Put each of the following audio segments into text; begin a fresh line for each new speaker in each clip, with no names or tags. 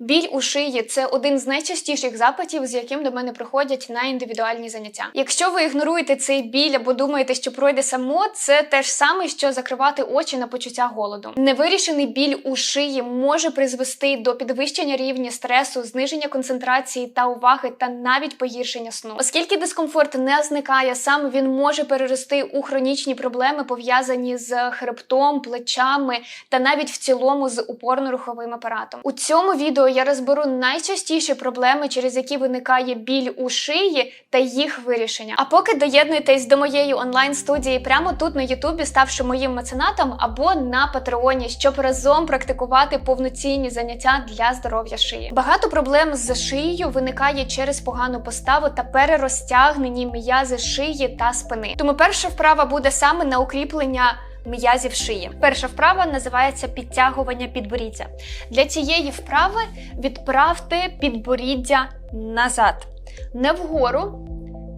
Біль у шиї це один з найчастіших запитів, з яким до мене приходять на індивідуальні заняття. Якщо ви ігноруєте цей біль або думаєте, що пройде само, це те ж саме, що закривати очі на почуття голоду. Невирішений біль у шиї може призвести до підвищення рівня стресу, зниження концентрації та уваги, та навіть погіршення сну. Оскільки дискомфорт не зникає сам, він може перерости у хронічні проблеми, пов'язані з хребтом, плечами та навіть в цілому з опорно-руховим апаратом. У цьому відео я розберу найчастіші проблеми, через які виникає біль у шиї та їх вирішення. А поки доєднуйтесь до моєї онлайн-студії прямо тут на Ютубі, ставши моїм меценатом або на Патреоні, щоб разом практикувати повноцінні заняття для здоров'я шиї. Багато проблем з шиєю виникає через погану поставу та перерозтягнені м'язи шиї та спини. Тому перша вправа буде саме на укріплення. М'язів шиї. Перша вправа називається підтягування підборіддя. Для цієї вправи відправте підборіддя назад, не вгору,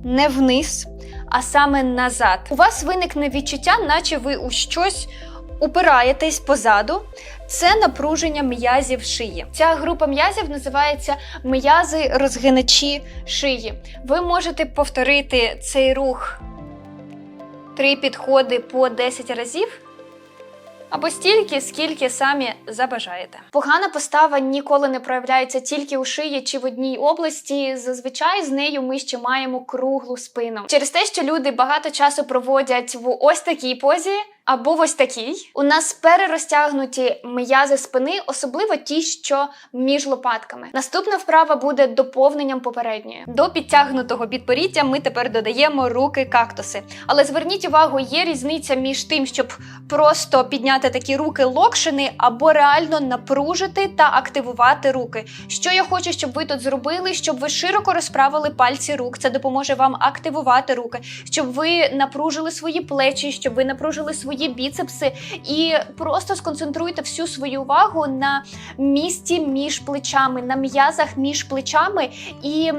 не вниз, а саме назад. У вас виникне відчуття, наче ви у щось упираєтесь позаду. Це напруження м'язів шиї. Ця група м'язів називається м'язи розгиначі шиї. Ви можете повторити цей рух три підходи по 10 разів. Або стільки, скільки самі забажаєте. Погана постава ніколи не проявляється тільки у шиї чи в одній області. Зазвичай з нею ми ще маємо круглу спину. Через те, що люди багато часу проводять в ось такій позі. Або ось такій. У нас перерозтягнуті м'язи спини, особливо ті, що між лопатками. Наступна вправа буде доповненням попередньої. До підтягнутого підборіддя ми тепер додаємо руки кактуси. Але зверніть увагу, є різниця між тим, щоб просто підняти такі руки локшини, або реально напружити та активувати руки. Що я хочу, щоб ви тут зробили, щоб ви широко розправили пальці рук. Це допоможе вам активувати руки, щоб ви напружили свої плечі, щоб ви напружили свої біцепси і просто сконцентруйте всю свою увагу на місці між плечами, на м'язах між плечами і.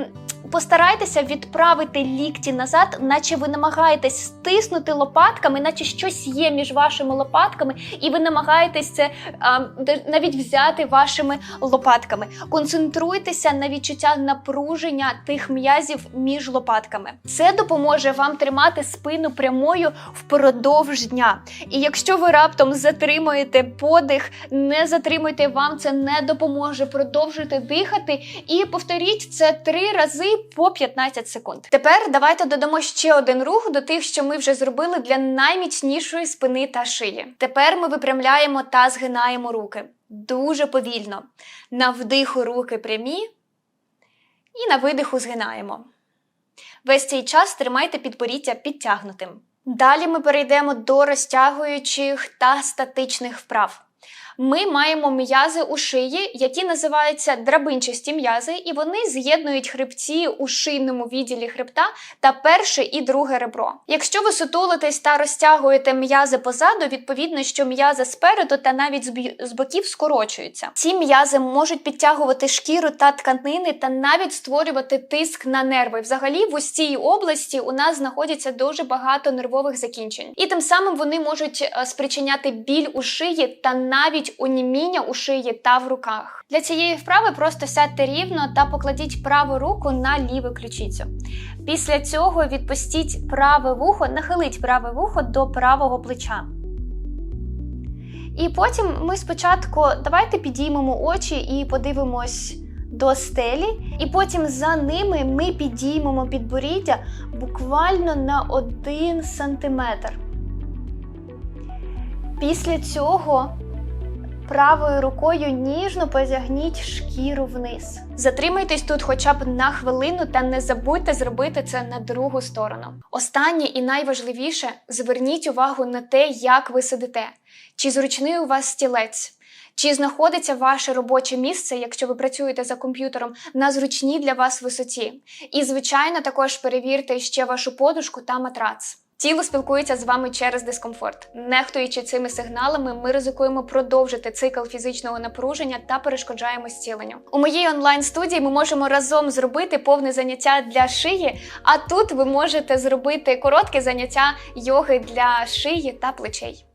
Постарайтеся відправити лікті назад, наче ви намагаєтесь стиснути лопатками, наче щось є між вашими лопатками, і ви намагаєтесь це а, навіть взяти вашими лопатками. Концентруйтеся на відчуття напруження тих м'язів між лопатками. Це допоможе вам тримати спину прямою впродовж дня. І якщо ви раптом затримуєте подих, не затримуйте, вам це не допоможе. Продовжуйте дихати і повторіть це три рази по 15 секунд. Тепер давайте додамо ще один рух до тих, що ми вже зробили для найміцнішої спини та шиї. Тепер ми випрямляємо та згинаємо руки дуже повільно. На вдиху руки прямі і на видиху згинаємо. Весь цей час тримайте підборіддя підтягнутим. Далі ми перейдемо до розтягуючих та статичних вправ. Ми маємо м'язи у шиї, які називаються драбинчасті м'язи, і вони з'єднують хребці у шийному відділі хребта та перше і друге ребро. Якщо ви сутулитесь та розтягуєте м'язи позаду, відповідно, що м'язи спереду та навіть з боків скорочуються. Ці м'язи можуть підтягувати шкіру та тканини та навіть створювати тиск на нерви. Взагалі, в ось цій області у нас знаходиться дуже багато нервових закінчень, і тим самим вони можуть е, спричиняти біль у шиї та навіть оніміння у шиї та в руках. Для цієї вправи просто сядьте рівно та покладіть праву руку на ліву ключицю. Після цього відпустіть праве вухо, нахиліть праве вухо до правого плеча. І потім ми спочатку давайте підіймемо очі і подивимось до стелі, і потім за ними ми підіймемо підборіддя буквально на 1 сантиметр. Після цього правою рукою ніжно позягніть шкіру вниз. Затримайтесь тут хоча б на хвилину та не забудьте зробити це на другу сторону. Останнє і найважливіше зверніть увагу на те, як ви сидите, чи зручний у вас стілець. Чи знаходиться ваше робоче місце, якщо ви працюєте за комп'ютером, на зручній для вас висоті? І, звичайно, також перевірте ще вашу подушку та матрац. Тіло спілкується з вами через дискомфорт. Нехтуючи цими сигналами, ми ризикуємо продовжити цикл фізичного напруження та перешкоджаємо зціленню. У моїй онлайн-студії ми можемо разом зробити повне заняття для шиї, а тут ви можете зробити коротке заняття йоги для шиї та плечей.